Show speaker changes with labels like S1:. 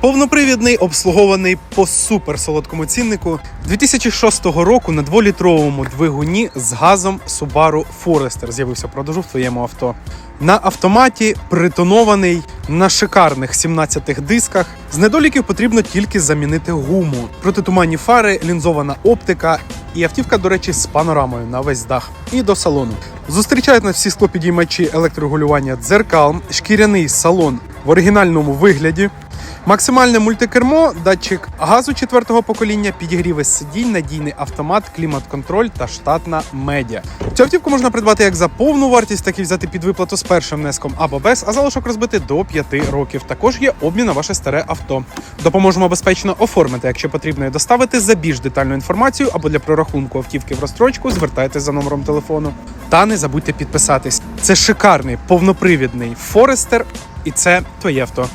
S1: Повнопривідний, обслугований по суперсолодкому ціннику 2006 року на дволітровому двигуні з газом Subaru Forester з'явився в продажу в твоєму авто. На автоматі притонований на шикарних 17 дисках. З недоліків потрібно тільки замінити гуму. Протитуманні фари, лінзована оптика і автівка, до речі, з панорамою на весь дах. І до салону. Зустрічають нас всі склопідіймачі електрорегулювання дзеркал, шкіряний салон в оригінальному вигляді. Максимальне мультикермо, датчик газу четвертого покоління, підігріви сидінь, надійний автомат, клімат-контроль та штатна медіа. Цю автівку можна придбати як за повну вартість, так і взяти під виплату з першим внеском або без, а залишок розбити до 5 років. Також є обмін на ваше старе авто. Допоможемо безпечно оформити, якщо потрібно і доставити за більш детальну інформацію або для прорахунку автівки в розстрочку, звертайтеся за номером телефону. Та не забудьте підписатись. Це шикарний повнопривідний Форестер, і це твоє авто.